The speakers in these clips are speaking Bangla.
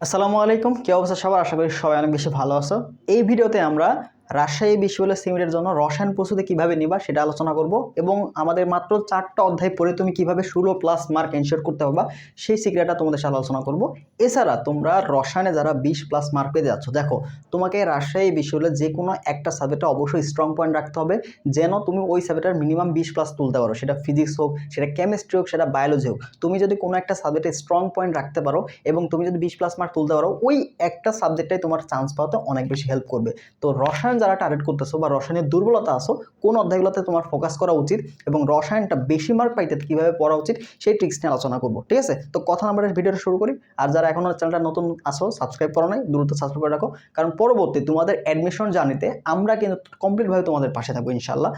আসসালামু আলাইকুম কেউ অবস্থা সবার? আশা করি সবাই অনেক বেশি ভালো আছো। এই ভিডিওতে আমরা রাজশাহী বিশ্ববিদ্যালয় সিমেন্টের জন্য রসায়ন প্রস্তুতি কীভাবে নিবা সেটা আলোচনা করব এবং আমাদের মাত্র চারটা অধ্যায় পড়ে তুমি কীভাবে ষোলো প্লাস মার্ক এনশিওর করতে পারবা, সেই সিক্রেটটা তোমাদের সাথে আলোচনা করব। এছাড়া তোমরা রসায়নে যারা বিশ প্লাস মার্ক পেতে যাচ্ছ, দেখো, তোমাকে রাজশাহী বিশ্ববিদ্যালয়ে যে কোনো একটা সাবজেক্টে অবশ্যই স্ট্রং পয়েন্ট রাখতে হবে, যেন তুমি ওই সাবজেক্টের মিনিমাম বিশ প্লাস তুলতে পারো, সেটা ফিজিক্স হোক, সেটা কেমিস্ট্রি হোক, সেটা বায়োলজি হোক। তুমি যদি কোনো একটা সাবজেক্টে স্ট্রং পয়েন্ট রাখতে পারো এবং তুমি যদি বিশ প্লাস মার্ক তুলতে পারো, ওই একটা সাবজেক্টে তোমার চান্স পাওয়াতে অনেক বেশি হেল্প করবে। তো রসায়ন যারা টার্গেট করতেছো বা রসায়নের দুর্বলতা আসো কোন অধ্যায়গুলোতে তোমার ফোকাস করা উচিত এবং রসায়নটা বেশি মার্ক পাইতে কীভাবে পড়া উচিত, সেই ট্রিক্স নিয়ে আলোচনা করব, ঠিক আছে? তো কথা নাম্বারের ভিডিওটা শুরু করি। আর যারা এখনও চ্যানেলটা নতুন আসো সাবস্ক্রাইব করো নাই, দ্রুত সাবস্ক্রাইব করে রাখো। কারণ পরবর্তী তোমাদের অ্যাডমিশন জানিতে আমরা কিন্তু কমপ্লিটভাবে তোমাদের পাশে থাকব ইনশাল্লাহ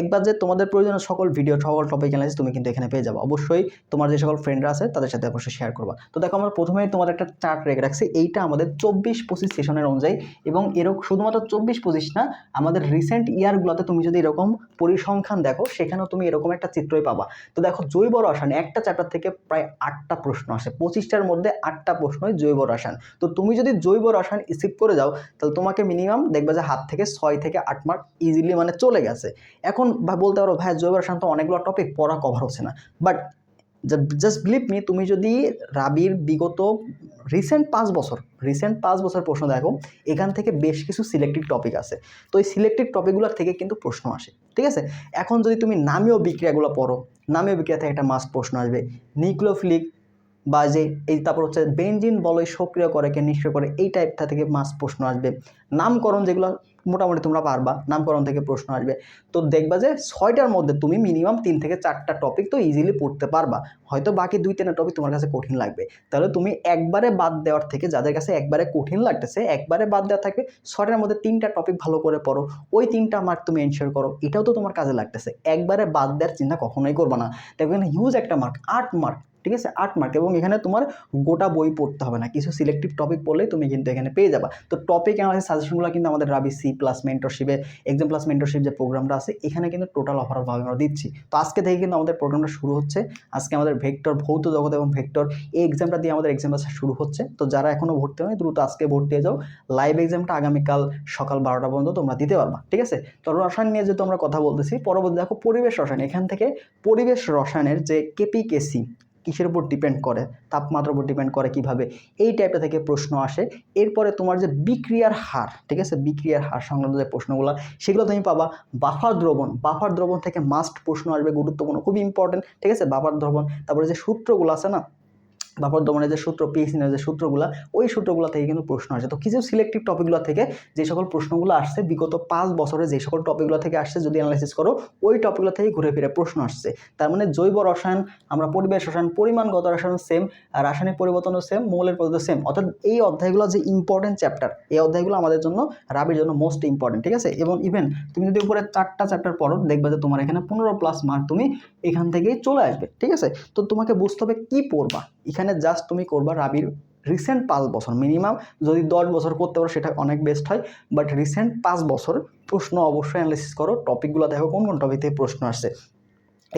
একবার যে তোমাদের প্রয়োজনীয় সকল ভিডিও সকল টপিক অ্যানালাইসিস তুমি কিন্তু এখানে পেয়ে যাব। অবশ্যই তোমার যে সকল ফ্রেন্ডরা আছে, তাদের সাথে অবশ্যই শেয়ার করবা। তো দেখো, আমরা প্রথমেই তোমার একটা চার্ট রেখে রাখছি। এইটা আমাদের চব্বিশ পঁচিশ সেশনের অনুযায়ী এবং এরকম শুধুমাত্র চব্বিশ পঁচিশ না, আমাদের রিসেন্ট ইয়ারগুলোতে তুমি যদি এরকম পরিসংখ্যান দেখো, সেখানেও তুমি এরকম একটা চিত্রই পাবা। তো দেখো, জৈব রসায়ন, একটা চ্যাপ্টার থেকে প্রায় আটটা প্রশ্ন আসে। পঁচিশটার মধ্যে আটটা প্রশ্নই জৈব রসায়ন। তো তুমি যদি জৈব রসায়ন স্কিপ করে যাও, তাহলে তোমাকে মিনিমাম দেখবে যে হাত থেকে ছয় থেকে আট মার্ক ইজিলি মানে চলে গেছে। এখন বা বলতে পারো, ভাই জৈব রসায়ন তো অনেকগুলো টপিক পড়া কভার হচ্ছে না। বাট জাস্ট বিলিভ মি তুমি যদি রাবির বিগত রিসেন্ট পাঁচ বছর রিসেন্ট পাঁচ বছর প্রশ্ন দেখো, এখান থেকে বেশ কিছু সিলেক্টেড টপিক আছে। তো এই সিলেক্টেড টপিকগুলোর থেকে কিন্তু প্রশ্ন আসে, ঠিক আছে? এখন যদি তুমি নামীয় বিক্রিয়াগুলো পড়ো, নামীয় বিক্রিয়া থেকে একটা মাস্ট প্রশ্ন আসবে নিউক্লোফিলিক বা যে এই তারপর হচ্ছে বেঞ্জিন বলয় সক্রিয় করে কে নিষ্ক্রিয় করে, এই টাইপটা থেকে মাস প্রশ্ন আসবে। নামকরণ যেগুলো মোটামুটি তোমরা পারবা, নামকরণ থেকে প্রশ্ন আসবে। তো দেখবা যে ছয়টার মধ্যে তুমি মিনিমাম তিন থেকে চারটা টপিক তো ইজিলি পড়তে পারবা। হয়তো বাকি দুই তিনটা টপিক তোমার কাছে কঠিন লাগবে। তাহলে তুমি একবারে বাদ দেওয়ার থেকে যাদের কাছে একবারে কঠিন লাগতেছে, একবারে বাদ দেওয়া থাকবে, ছয়টার মধ্যে তিনটা টপিক ভালো করে পড়ো। ওই তিনটা মার্ক তুমি এনশিওর করো, এটাও তো তোমার কাজে লাগতেছে। একবারে বাদ দেওয়ার চিন্তা কখনোই করবা না। দেখবেন হিউজ একটা মার্ক আট মার্ক ঠিক আছে? আট মার্ক এবং এখানে তোমার গোটা বই পড়তে হবে না। কিছু সিলেক্টিভ টপিক পড়লেই তুমি কিন্তু এখানে পেয়ে যাবা। তো টপিক আমাদের সাজেশনগুলো কিন্তু আমাদের রাবি সি প্লাস মেন্টরশিপে এক্সাম প্লাস মেন্টরশিপ যে প্রোগ্রামটা আছে, এখানে কিন্তু টোটাল অফারভাবে আমরা দিচ্ছি। তো আজকে থেকে কিন্তু আমাদের প্রোগ্রামটা শুরু হচ্ছে। আজকে আমাদের ভেক্টর ভৌত জগৎ এবং ভেক্টর এই এক্সামটা দিয়ে আমাদের এক্সামটা শুরু হচ্ছে। তো যারা এখনও ভর্তি হয় দ্রুত আজকে ভর্তি হয়ে যাও। লাইভ এক্সামটা আগামীকাল সকাল বারোটা পর্যন্ত তোমরা দিতে পারবা। ঠিক আছে? তো রসায়ন নিয়ে যেহেতু আমরা কথা বলতেছি, পরবর্তী দেখো পরিবেশ রসায়ন। এখান থেকে পরিবেশ রসায়নের যে কেপিকেসি কিসের উপর ডিপেন্ড করে? তাপমাত্রার উপর ডিপেন্ড করে কীভাবে? এই টাইপটা থেকে প্রশ্ন আসে। এরপরে তোমার যে বিক্রিয়ার হার, ঠিক আছে? বিক্রিয়ার হার সংক্রান্ত যে প্রশ্নগুলো, সেগুলো তুমি পাবা বাফার দ্রবণ। বাফার দ্রবণ থেকে মাস্ট প্রশ্ন আসবে, গুরুত্বপূর্ণ, খুব ইম্পর্টেন্ট ঠিক আছে? বাফার দ্রবণ। তারপরে যে সূত্রগুলো আছে না বাফার দমনের যে সূত্র পিএসিনের যে সূত্রগুলো, ওই সূত্রগুলো থেকে কিন্তু প্রশ্ন আসে। তো কিছু সিলেক্টিভ টপিকগুলো থেকে যে সকল প্রশ্নগুলো আসছে, বিগত পাঁচ বছরে যে সকল টপিকগুলো থেকে আসছে, যদি অ্যানালাইসিস করো, ওই টপিকগুলো থেকে ঘুরে ফিরে প্রশ্ন আসছে। তার মানে জৈব রসায়ন, আমরা পরিবেশ রসায়ন, পরিমাণগত রসায়ন সেম রাসায়নিক পরিবর্তনও সেম মৌলের পদ্ধতি সেম অর্থাৎ এই অধ্যায়গুলো যে ইম্পর্টেন্ট চ্যাপ্টার এই অধ্যায়গুলো আমাদের জন্য, রাবির জন্য মোস্ট ইম্পর্টেন্ট ঠিক আছে? এবং ইভেন তুমি যদি উপরে চারটা চ্যাপ্টার পড়ো, দেখবে যে তোমার এখানে পনেরো প্লাস মার্ক তুমি এখান থেকেই চলে আসবে, ঠিক আছে? তো তোমাকে বুঝতে হবে কী পড়বা। এখানে জাস্ট তুমি করবা রাবির রিসেন্ট পাঁচ বছর। মিনিমাম যদি দশ বছর করতে পারো, সেটা অনেক বেস্ট হয়। বাট রিসেন্ট পাঁচ বছর প্রশ্ন অবশ্যই অ্যানালিসিস করো। টপিকগুলো দেখো, কোন কোন টপিক থেকে প্রশ্ন আসছে।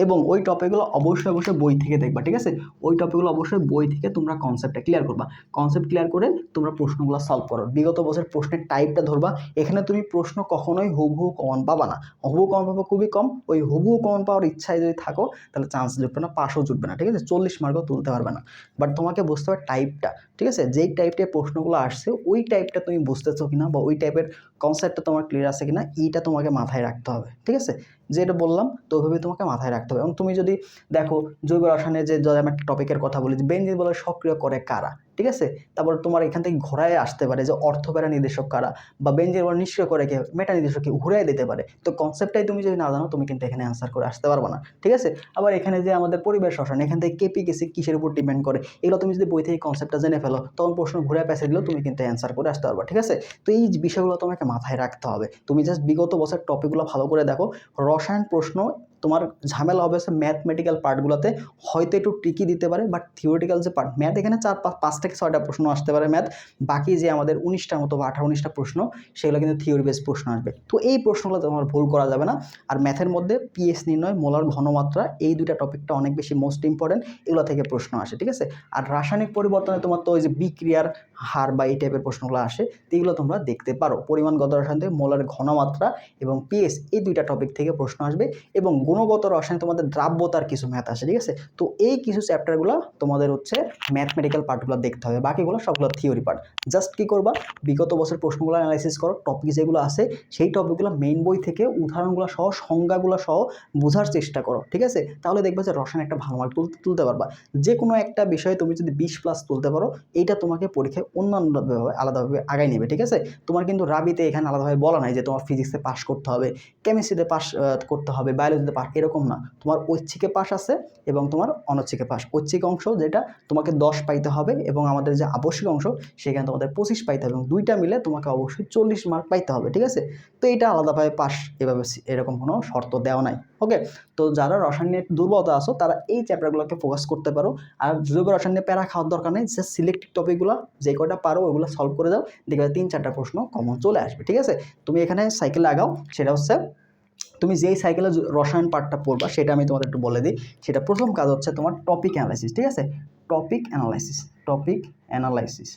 এবং ওই টপিকগুলো অবশ্যই অবশ্যই বই থেকে দেখবা, ঠিক আছে? ওই টপিকগুলো অবশ্যই বই থেকে তোমরা কনসেপ্টটা ক্লিয়ার করবা। কনসেপ্ট ক্লিয়ার করে তোমরা প্রশ্নগুলো সলভ করো। বিগত বছর প্রশ্নের টাইপটা ধরবা। এখানে তুমি প্রশ্ন কখনোই হুবহু কমন পাবা না। হুবহু কমন পাবা খুবই কম। ওই হুবহু কমন পাওয়ার ইচ্ছায় যদি থাকো, তাহলে চান্স জুটবে না পাশও জুটবে না, ঠিক আছে? চল্লিশ মার্কও তুলতে পারবে না। বাট তোমাকে বুঝতে হবে টাইপটা ঠিক আছে? যেই টাইপের প্রশ্নগুলো আসছে, ওই টাইপটা তুমি বুঝতেছো কিনা বা ওই টাইপের কনসেপ্টটা তোমার ক্লিয়ার আছে কিনা, এইটা তোমাকে মাথায় রাখতে হবে, ঠিক আছে? যেটা বললাম, তো ওইভাবে তোমাকে মাথায় রাখতে হবে। এবং তুমি যদি দেখো জৈব রসায়নের যে, যদি একটা টপিকের কথা বলি, যে বেঞ্জিন বলে সক্রিয় করে কারা? ঠিক আছে? তারপর তোমার এখান থেকে ঘোরায় আসতে পারে যে অর্থপেরা নির্দেশক কারা বা বেঞ্জিন বলে নিষ্ক্রিয় করে কে, মেটা নির্দেশককে ঘুরাই দিতে পারে। তো কনসেপ্টটাই তুমি যদি না জানো, তুমি কিন্তু এখানে অ্যান্সার করে আসতে পারবে না। ঠিক আছে? আবার এখানে যে আমাদের পরিবেশ রসায়ন এখান থেকে কেপি কেসি কিসের উপর ডিপেন্ড করে, এগুলো তুমি যদি বই থেকে কনসেপ্টটা জেনে ফেলো, তখন প্রশ্ন ঘুরে পেঁচে দিলেও তুমি কিন্তু অ্যান্সার করে আসতে পারবে। ঠিক আছে? তো এই বিষয়গুলো তোমাকে মাথায় রাখতে হবে। তুমি জাস্ট বিগত বছর টপিকগুলো ভালো করে দেখো। রসায়ন প্রশ্ন তোমার ঝামেলা হবে হচ্ছে ম্যাথমেটিক্যাল পার্টগুলোতে হয়তো একটু টিকি দিতে পারে বাট থিওরিটিক্যাল যে পার্ট ম্যাথ এখানে চার, পাঁচ থেকে ছয়টা প্রশ্ন আসতে পারে ম্যাথ বাকি যে আমাদের উনিশটার মতো বা আঠারো, উনিশটা প্রশ্ন, সেগুলো কিন্তু থিওরি বেস প্রশ্ন আসবে। তো এই প্রশ্নগুলো তোমার ভুল করা যাবে না। আর ম্যাথের মধ্যে পিএস নির্ণয় মোলার ঘনমাত্রা, এই দুইটা টপিকটা অনেক বেশি মোস্ট ইম্পর্টেন্ট এগুলো থেকে প্রশ্ন আসে, ঠিক আছে? আর রাসায়নিক পরিবর্তনে তোমার তো ওই যে বিক্রিয়ার হার বা এই টাইপের প্রশ্নগুলো আসে, এগুলো তোমরা দেখতে পারো। পরিমাণগত রসায়ন থেকে মোলার ঘনমাত্রা এবং পিএস এই দুইটা টপিক থেকে প্রশ্ন আসবে এবং গুণগত রসায়ন তোমাদের দ্রাব্যতার কিছু ম্যাথ আসে, ঠিক আছে? তো এই কিছু চ্যাপ্টারগুলো তোমাদের হচ্ছে ম্যাথমেটিক্যাল পার্টগুলো দেখতে হবে। বাকিগুলো সবগুলো থিওরি পার্ট জাস্ট কী করবা? বিগত বছর প্রশ্নগুলো অ্যানালাইসিস করো টপিক যেগুলো আছে, সেই টপিকগুলো মেইন বই থেকে উদাহরণগুলো সহ, সংজ্ঞাগুলো সহ বোঝার চেষ্টা করো, ঠিক আছে? তাহলে দেখবে যে রসায়ন একটা ভালো মার্ক তুলতে তুলতে পারবা। যে কোনো একটা বিষয়ে তুমি যদি বিশ প্লাস তুলতে পারো, এইটা তোমাকে পরীক্ষায় অন্যান্যভাবে আলাদাভাবে আগায় নেবে, ঠিক আছে? তোমার কিন্তু রাবিতে এখানে আলাদাভাবে বলা নাই যে তোমার ফিজিক্সে পাস করতে হবে কেমিস্ট্রিতে পাস করতে হবে বায়োলজিতে পাস এরকম না। তোমার ঐচ্ছিকে পাস আছে এবং তোমার অনৈচ্ছিকে পাস ঐচ্ছিক অংশ যেটা তোমাকে দশ পাইতে হবে এবং আমাদের যে আবশ্যিক অংশ সেখানে তোমাদের পঁচিশ পাইতে হবে এবং দুইটা মিলে তোমাকে অবশ্যই চল্লিশ মার্ক পাইতে হবে, ঠিক আছে? তো এটা আলাদাভাবে পাস এভাবে এরকম কোনো শর্ত দেওয়া নাই, ওকে? তো যারা রসায়ন নিয়ে দুর্বলতা আছো, তারা এই চ্যাপ্টারগুলোকে ফোকাস করতে পারো। আর জৈব রসায়ন নিয়ে প্যারা খাওয়ার দরকার নেই যে সিলেক্টেড টপিকগুলো যে কয়টা পারো ওগুলো সলভ করে দাও। দেখবে তিন চারটা প্রশ্ন কমন চলে আসবে, ঠিক আছে? তুমি এখানে সাইকেল লাগাও, সেটা হচ্ছে তুমি যেই সাইকেলে রসায়ন পার্টটা পড়বা, সেটা আমি তোমাদের একটু বলে দিই। সেটা প্রথম কাজ হচ্ছে তোমার টপিক অ্যানালাইসিস ঠিক আছে? Topic analysis topic analysis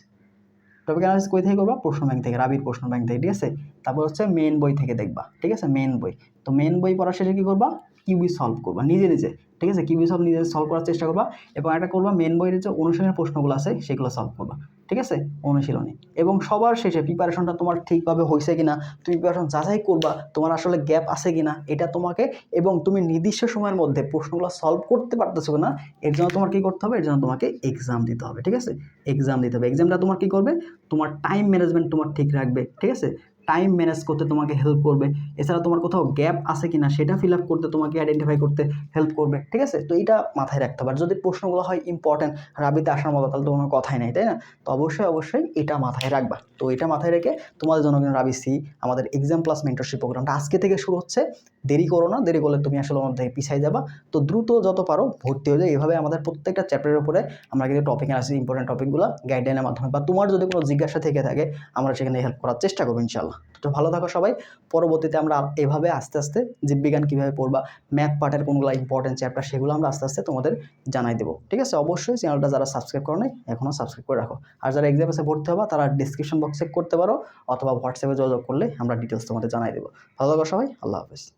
topic analysis কই থেকে করবা? প্রশ্ন ব্যাংক থেকে, রাবির প্রশ্ন ব্যাংক থেকে, ঠিক আছে? তারপর হচ্ছে মেন বই থেকে দেখবা, ঠিক আছে? মেন বই। তো মেন বই পড়ার শেষে কী করবা? কিউবি সলভ করবা, নিজে নিজে, ঠিক আছে? কিউবি সলভ, নিজে সলভ করার চেষ্টা করবা এবং একটা করবা মেন বইয়ের যে অনুশীলনের প্রশ্নগুলো আছে, সেগুলো সলভ করবা, ঠিক আছে? অনুশীলনী। এবং সবার শেষে প্রিপারেশনটা তোমার ঠিকভাবে হয়েছে কিনা তুমি প্রিপারেশন যাচাই করবা, তোমার আসলে গ্যাপ আছে কিনা, এটা তোমাকে এবং তুমি নির্দিষ্ট সময়ের মধ্যে প্রশ্নগুলো সলভ করতে পারতেছো না এর জন্য তোমার কী করতে হবে? এর জন্য তোমাকে এক্সাম দিতে হবে, ঠিক আছে? এক্সাম দিতে হবে। এক্সামটা তোমার কী করবে? তোমার টাইম ম্যানেজমেন্ট তোমার ঠিক রাখবে, ঠিক আছে? টাইম ম্যানেজ করতে তোমাকে হেল্প করবে। এছাড়া তোমার কোথাও গ্যাপ আছে কিনা সেটা ফিল আপ করতে তোমাকে আইডেন্টিফাই করতে হেল্প করবে, ঠিক আছে? তো এইটা মাথায় রাখতে হবে। আর যদি প্রশ্নগুলো হয় ইম্পর্টেন্ট রাবিতে আসার মতো, তাহলে তো কোনো কথাই নেই, তাই না? তো অবশ্যই অবশ্যই এটা মাথায় রাখবা। তো এটা মাথায় রেখে তোমাদের জন্য কিন্তু রাবি সি আমাদের এক্সাম প্লাস মেন্টরশিপ প্রোগ্রামটা আজকে থেকে শুরু হচ্ছে। দেরি করো না, দেরি করলে তুমি আসলে থেকে পিছাই যাবা। তো দ্রুত যত পারো ভর্তি হয়ে যায় এইভাবে আমাদের প্রত্যেকটা চ্যাপ্টারের উপরে আমরা কিন্তু টপিক আসি ইম্পর্টেন্ট টপিকগুলো গাইডলাইনের মাধ্যমে বা তোমার যদি কোনো জিজ্ঞাসা থেকে থাকে, আমরা সেখানে হেল্প করার চেষ্টা করব ইনশাল্লাহ তো ভালো থাকো সবাই। পরবর্তীতে আমরা এভাবে আস্তে আস্তে জীববিজ্ঞান কীভাবে পড়বা ম্যাথ পার্টের কোনগুলো ইম্পর্টেন্ট চ্যাপ্টার সেগুলো আমরা আস্তে আস্তে তোমাদের জানাই দেবো। ঠিক আছে? অবশ্যই চ্যানেলটা যারা সাবস্ক্রাইব করো নাই, এখনও সাবস্ক্রাইব করে রাখো। আর যারা এক্সাম ভর্তি হবা, তারা ডিসক্রিপশন বক্সে করতে পারো, অথবা হোয়াটসঅ্যাপে যোগাযোগ করলে আমরা ডিটেলস তোমাদের জানাই দেবো। ভালো থাকো সবাই, আল্লাহ হাফেজ।